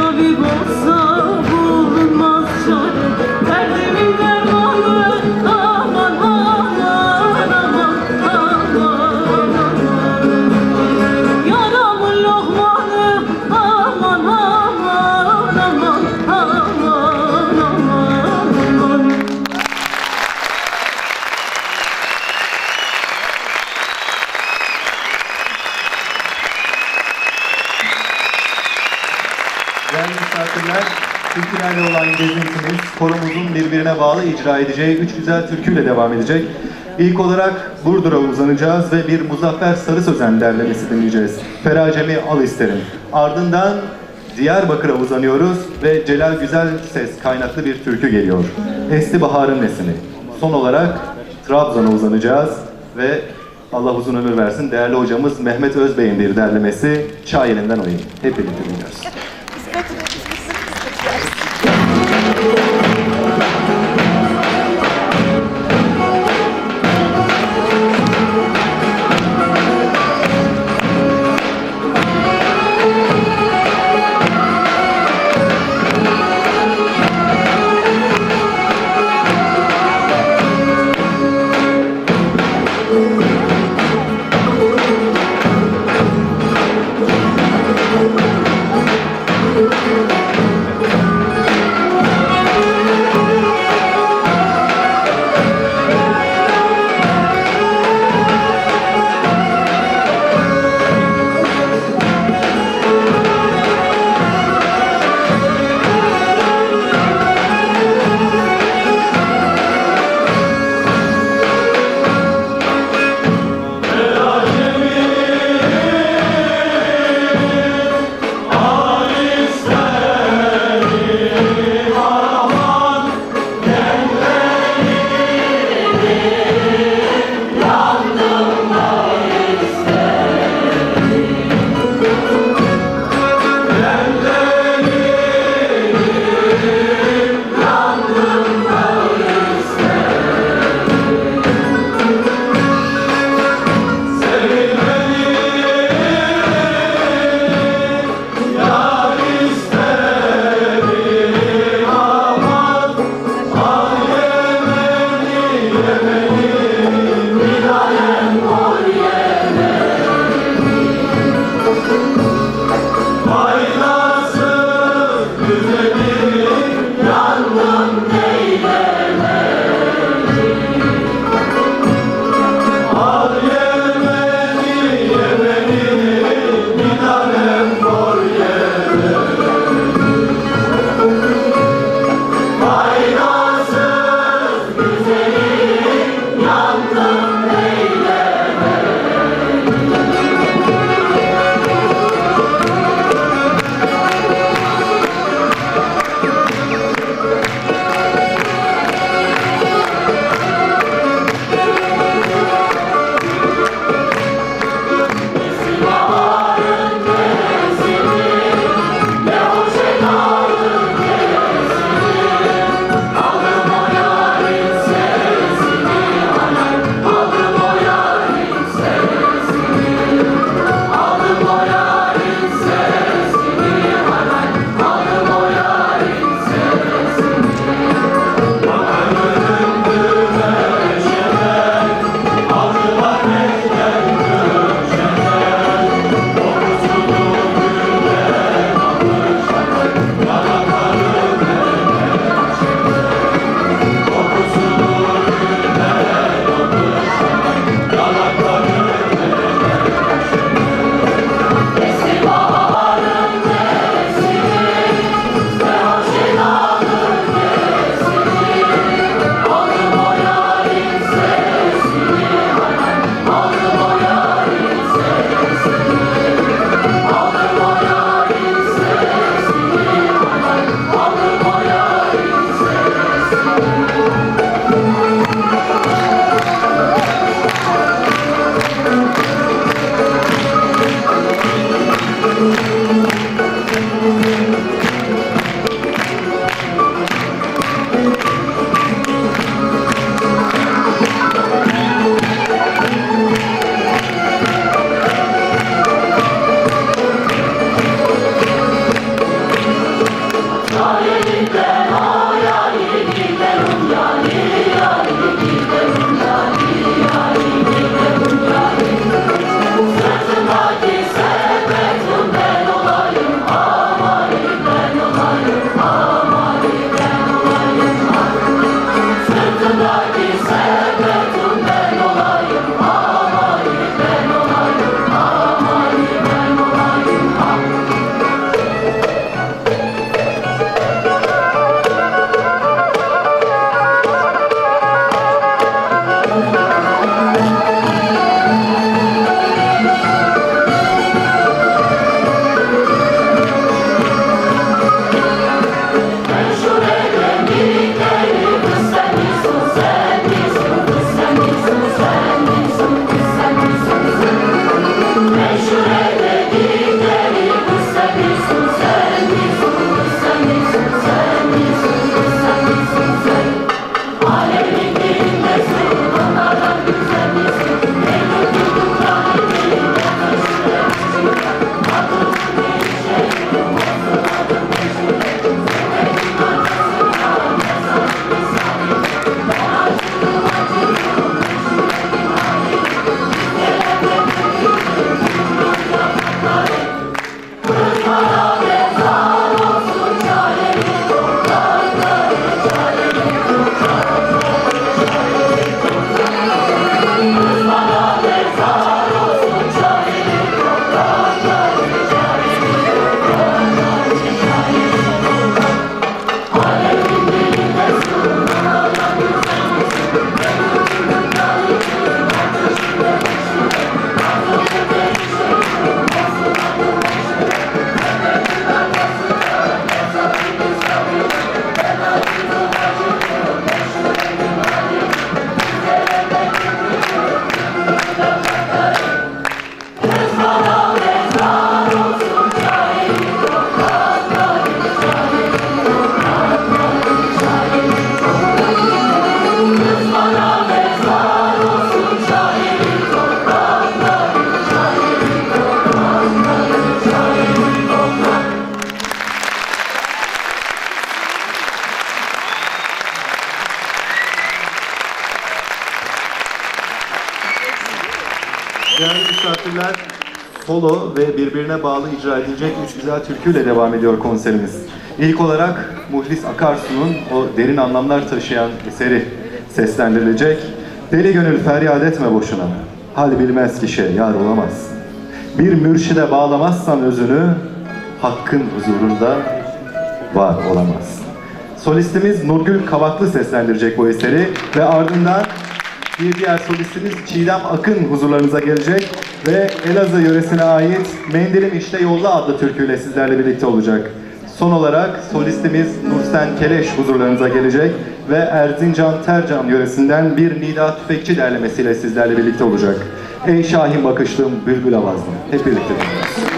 so we both icra edeceği üç güzel türküyle devam edecek. İlk olarak Burdur'a uzanacağız ve bir Muzaffer Sarı Sözen derlemesi dinleyeceğiz. Feracemi al isterim. Ardından Diyarbakır'a uzanıyoruz ve Celal Güzel Ses kaynaklı bir türkü geliyor. Esti Bahar'ın nesini. Son olarak Trabzon'a uzanacağız ve Allah uzun ömür versin değerli hocamız Mehmet Özbey'in bir derlemesi Şairinden Oyun. Hep birlikte dinliyoruz. Solo ve birbirine bağlı icra edilecek üç güzel türküyle devam ediyor konserimiz. İlk olarak Muhlis Akarsu'nun o derin anlamlar taşıyan eseri seslendirilecek. Deli gönül feryat etme boşuna, hal bilmez kişi yar olamaz. Bir mürşide bağlamazsan özünü, hakkın huzurunda var olamaz. Solistimiz Nurgül Kavaklı seslendirecek bu eseri ve ardından bir diğer solistimiz Çiğdem Akın huzurlarınıza gelecek ve Elazığ yöresine ait Mendilim İşte Yolla adlı türküyle sizlerle birlikte olacak. Son olarak solistimiz Nursen Keleş huzurlarınıza gelecek ve Erzincan Tercan yöresinden bir Nida Tüfekçi derlemesiyle sizlerle birlikte olacak. Ey Şahin bakışlım, bülbül avazlım. Hep birlikte dinliyoruz.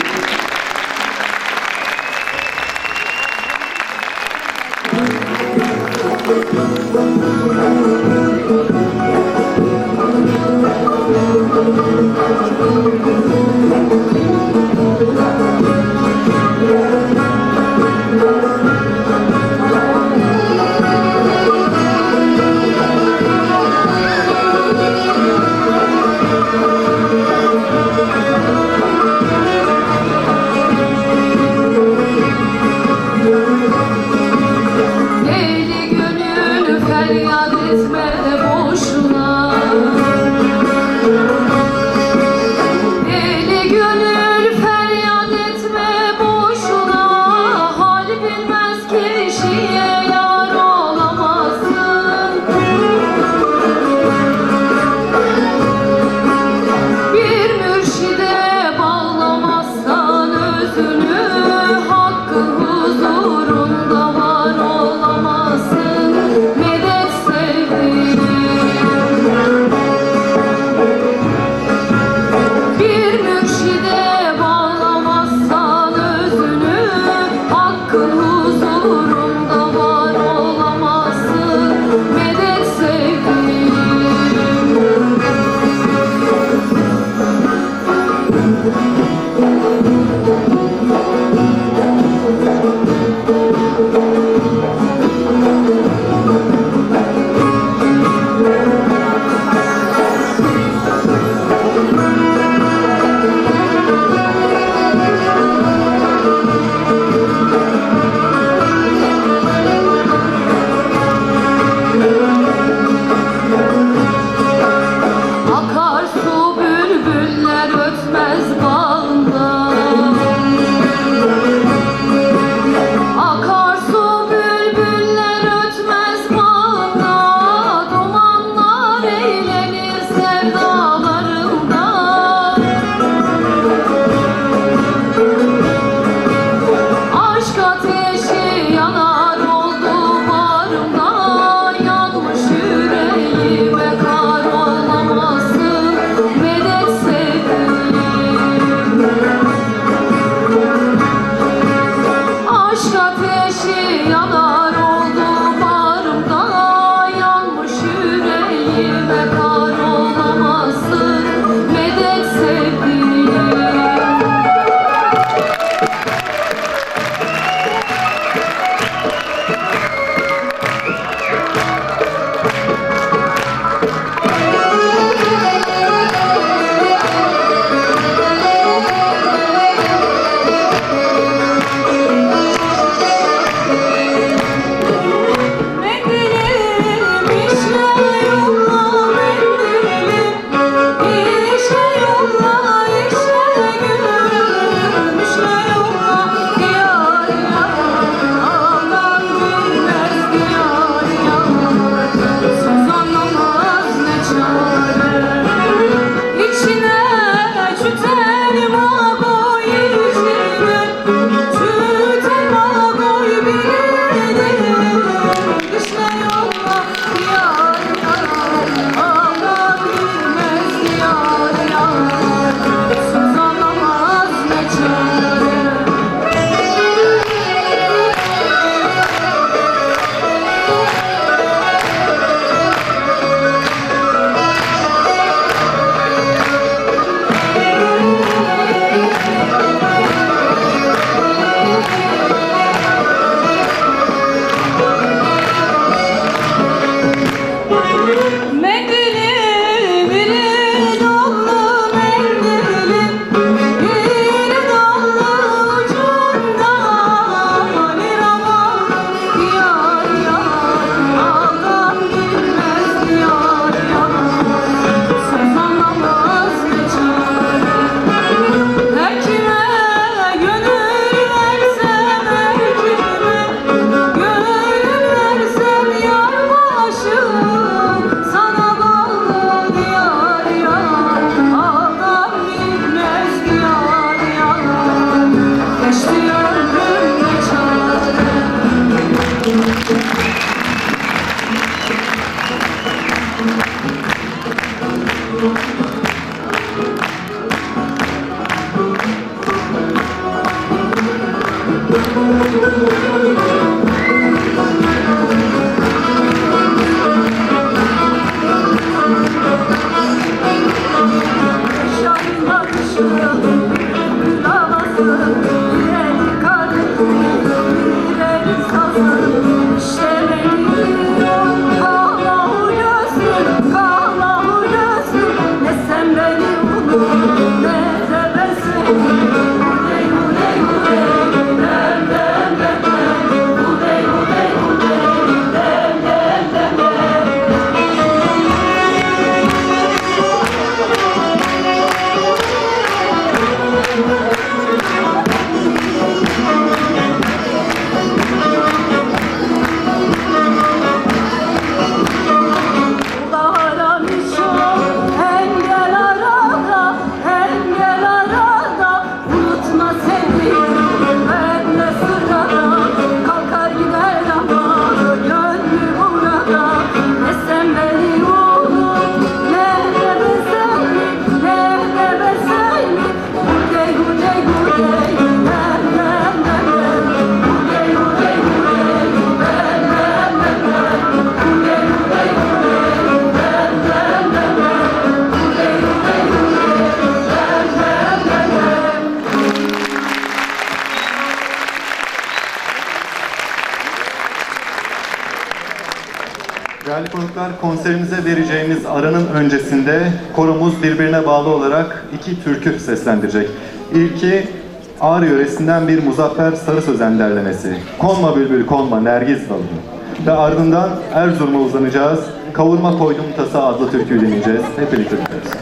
Konserimize vereceğimiz aranın öncesinde koromuz birbirine bağlı olarak iki türkü seslendirecek. İlki Ağrı yöresinden bir Muzaffer Sarı Sözen derlemesi. Konma bülbül konma nergiz dalı. Ve ardından Erzurum'a uzanacağız. Kavurma koydum tasa adlı türküyü dinleyeceğiz. Hep birlikte dinliyoruz.